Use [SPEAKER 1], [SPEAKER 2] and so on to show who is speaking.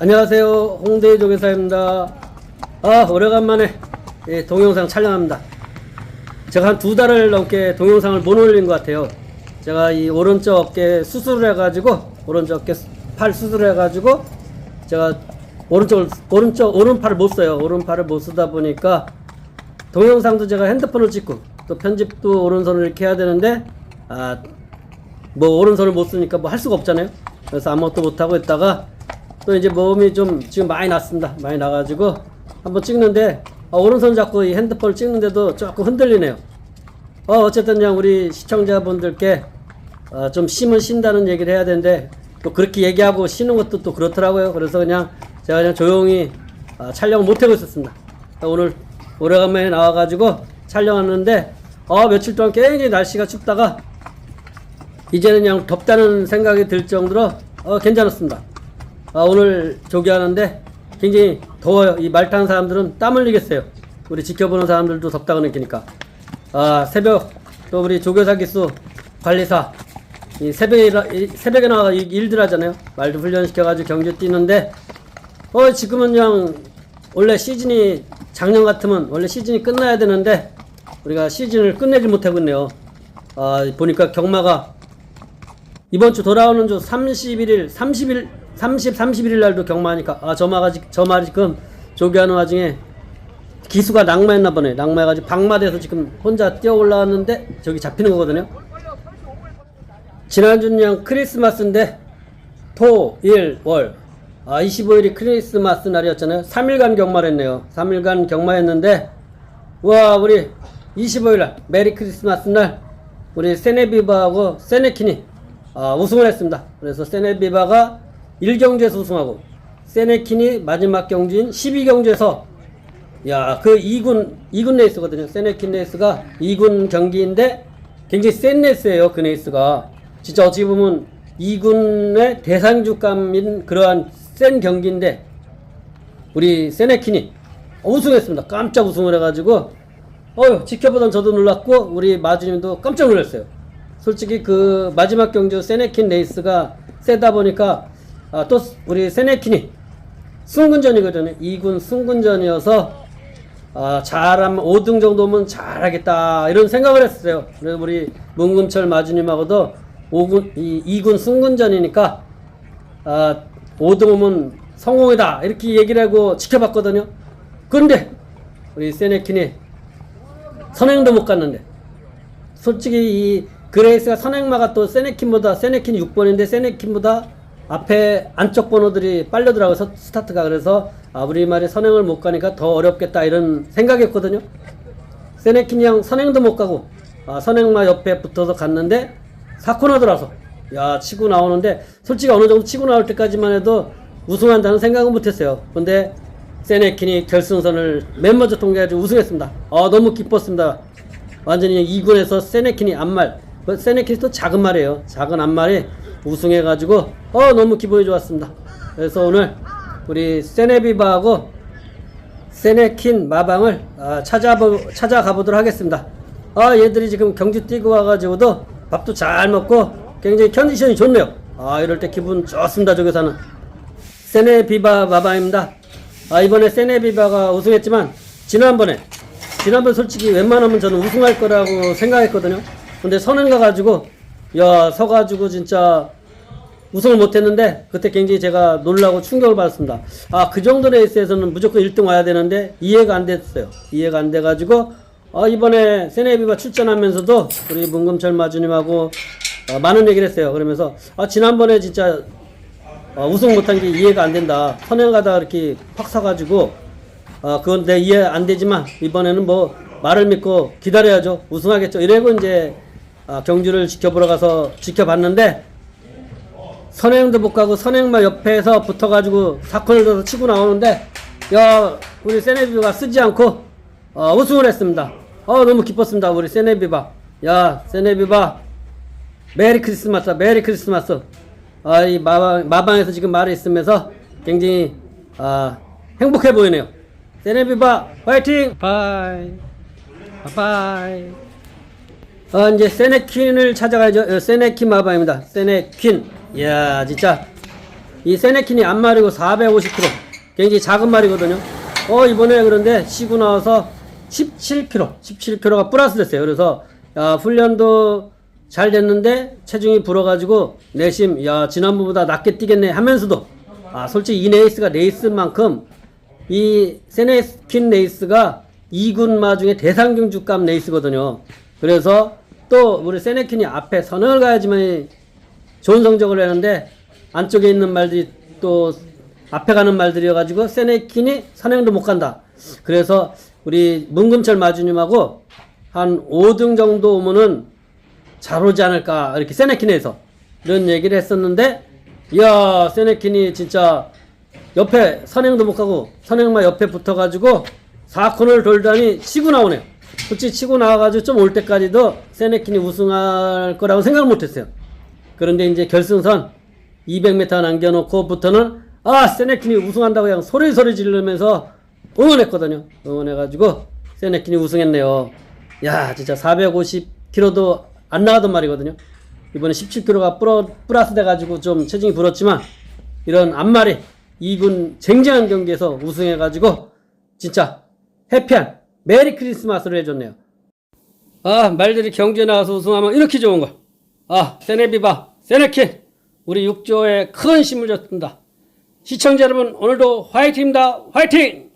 [SPEAKER 1] 안녕하세요. 홍대 조교사입니다. 아, 오래간만에 예, 동영상 촬영합니다. 제가 한 두 달을 넘게 동영상을 못 올린 것 같아요. 제가 이 오른쪽 어깨 수술을 해가지고, 오른쪽 어깨 수- 팔 수술을 해가지고, 제가 오른쪽을, 오른쪽, 오른팔을 못 써요. 오른팔을 못 쓰다 보니까, 동영상도 제가 핸드폰을 찍고, 또 편집도 오른손을 이렇게 해야 되는데, 아, 뭐 오른손을 못 쓰니까 뭐 할 수가 없잖아요. 그래서 아무것도 못 하고 있다가 또 이제 몸이 좀 지금 많이 났습니다. 많이 나가지고 한번 찍는데 아, 오른손 잡고 이 핸드폰을 찍는데도 조금 흔들리네요. 어, 어쨌든 그냥 우리 시청자분들께 어, 좀 심은 쉰다는 얘기를 해야 되는데 또 그렇게 얘기하고 쉬는 것도 또 그렇더라고요. 그래서 그냥 제가 그냥 조용히 아, 촬영을 못 하고 있었습니다. 오늘 오래간만에 나와가지고 촬영하는데 어, 며칠 동안 굉장히 날씨가 춥다가 이제는 그냥 덥다는 생각이 들 정도로 어, 괜찮았습니다. 아, 오늘 조교하는데 굉장히 더워요. 이 말 타는 사람들은 땀 흘리겠어요. 우리 지켜보는 사람들도 덥다고 느끼니까. 아, 새벽 또 우리 조교사 기수 관리사 이 새벽에 새벽에 나와 이 일들 하잖아요. 말도 훈련시켜가지고 경주 뛰는데 어 지금은 그냥 원래 시즌이 작년 같으면 원래 시즌이 끝나야 되는데 우리가 시즌을 끝내지 못하고 있네요. 아 보니까 경마가 이번 주 돌아오는 주 31일, 30일, 30, 31일 날도 경마하니까 아, 저 마가 지- 저 말이 지금 조교하는 와중에 기수가 낙마했나 보네. 낙마해가지고 방마대에서 지금 혼자 뛰어 올라왔는데 저기 잡히는 거거든요. 지난주는 그냥 크리스마스인데 토, 일, 월. 아, 25일이 크리스마스 날이었잖아요. 3일간 경마를 했네요. 3일간 경마했는데 와, 우리 25일 날 메리 크리스마스 날 우리 세네비바하고 세네킨이 아, 우승을 했습니다. 그래서 세네비바가 1경주에서 우승하고 세네킨이 마지막 경주인 12경주에서 야, 그 2군 2군 레이스거든요. 세네킨 레이스가 2군 경기인데 굉장히 센 레이스예요. 그 레이스가 진짜 어찌 보면 2군의 대상주감인 그러한 센 경기인데 우리 세네킨이 우승했습니다. 깜짝 우승을 해가지고 어휴 지켜보던 저도 놀랐고 우리 마주님도 깜짝 놀랐어요. 솔직히 그 마지막 경주 세네킨 레이스가 세다 보니까 아, 또 우리 세네킨이 승군전이거든요. 2군 승군전이어서 아, 잘하면 5등 정도면 잘하겠다 이런 생각을 했어요. 그래서 우리 문금철 마주님하고도 5군 이 2군 승군전이니까 아, 5등 오면 성공이다 이렇게 얘기를 하고 지켜봤거든요. 그런데 우리 세네킨이 선행도 못 갔는데 솔직히 이 그레이스가 선행마가 또 세네킨보다 세네킨 6번인데 세네킨보다 앞에 안쪽 번호들이 빨려 들어가고 서- 스타트가 그래서 아 우리 말이 선행을 못 가니까 더 어렵겠다 이런 생각이었거든요. 세네킨이 형 선행도 못 가고 아, 선행마 옆에 붙어서 갔는데 사코나 들어서 야 치고 나오는데 솔직히 어느 정도 치고 나올 때까지만 해도 우승한다는 생각은 못했어요. 근데 세네킨이 결승선을 맨 먼저 통과해가지고 우승했습니다. 아 너무 기뻤습니다. 완전히 2군에서 세네킨이 안말 그 세네킨이 또 작은 말이에요. 작은 안말이 우승해가지고 어 너무 기분이 좋았습니다. 그래서 오늘 우리 세네비바하고 세네킨 마방을 아, 찾아보, 찾아가 보도록 하겠습니다. 아, 얘들이 지금 경주 뛰고 와가지고도 밥도 잘 먹고 굉장히 컨디션이 좋네요. 아, 이럴 때 기분 좋습니다, 저기서는. 세네비바 마방입니다. 아, 이번에 세네비바가 우승했지만, 지난번에, 지난번 솔직히 웬만하면 저는 우승할 거라고 생각했거든요. 근데 선행 가가지고, 야, 서가지고 진짜 우승을 못했는데 그때 굉장히 제가 놀라고 충격을 받았습니다. 아 그 정도 레이스에서는 무조건 1등 와야 되는데 이해가 안 됐어요. 이해가 안 돼가지고 아, 이번에 세네비가 출전하면서도 우리 문금철 마주님하고 어, 많은 얘기를 했어요. 그러면서 아 지난번에 진짜 어, 우승 못한 게 이해가 안 된다. 선행 가다 이렇게 팍 사가지고 아 그건 내 이해 안 되지만 이번에는 뭐 말을 믿고 기다려야죠. 우승하겠죠. 이래고 이제 아, 경주를 지켜보러 가서 지켜봤는데 선행도 못 가고 선행마 옆에서 붙어가지고 사건을 넣어서 치고 나오는데 야 우리 세네비가 쓰지 않고 어, 우승을 했습니다. 어 너무 기뻤습니다 우리 세네비바. 야 세네비바 메리 크리스마스 메리 크리스마스. 아 이 마방 마방에서 지금 말을 있으면서 굉장히 아 행복해 보이네요. 세네비바 화이팅! 바이 바이. 어, 이제 세네퀸을 찾아가야죠. 어, 세네킨 마방입니다. 세네퀸. 이야, 진짜. 이 세네킨이 앞말이고 450kg. 굉장히 작은 말이거든요. 어, 이번에 그런데 쉬고 나와서 17kg, 17kg가 플러스 됐어요. 그래서, 야, 훈련도 잘 됐는데 체중이 불어가지고 내심, 야, 지난번보다 낮게 뛰겠네 하면서도, 아, 솔직히 이 레이스가 레이스만큼 이 세네킨 레이스가 2군 마 중에 대상경주감 레이스거든요. 그래서 또 우리 세네킨이 앞에 선을 가야지만 좋은 성적을 내는데 안쪽에 있는 말들이 또 앞에 가는 말들이어가지고 세네킨이 선행도 못 간다. 그래서 우리 문금철 마주님하고 한 5등 정도 오면은 잘 오지 않을까 이렇게 세네킨에서 이런 얘기를 했었는데 이야 세네킨이 진짜 옆에 선행도 못 가고 선행만 옆에 붙어가지고 4코너를 돌다니 치고 나오네요. 솔직히 치고 나와가지고 좀 올 때까지도 세네킨이 우승할 거라고 생각을 못했어요. 그런데 이제 결승선 200m 남겨놓고부터는 아 세네킨이 우승한다고 그냥 소리 소리 지르면서 응원했거든요. 응원해가지고 세네킨이 우승했네요. 야 진짜 450kg도 안 나가던 말이거든요. 이번에 17kg가 플러, 플러스 돼가지고 좀 체중이 불었지만 이런 앞말이 2군 쟁쟁한 경기에서 우승해가지고 진짜 해피한 메리 크리스마스를 해줬네요. 아 말들이 경기에 나와서 우승하면 이렇게 좋은 걸. 아 세네비바 세네킨 우리 육조에 큰 힘을 줬습니다. 시청자 여러분 오늘도 화이팅입니다. 화이팅!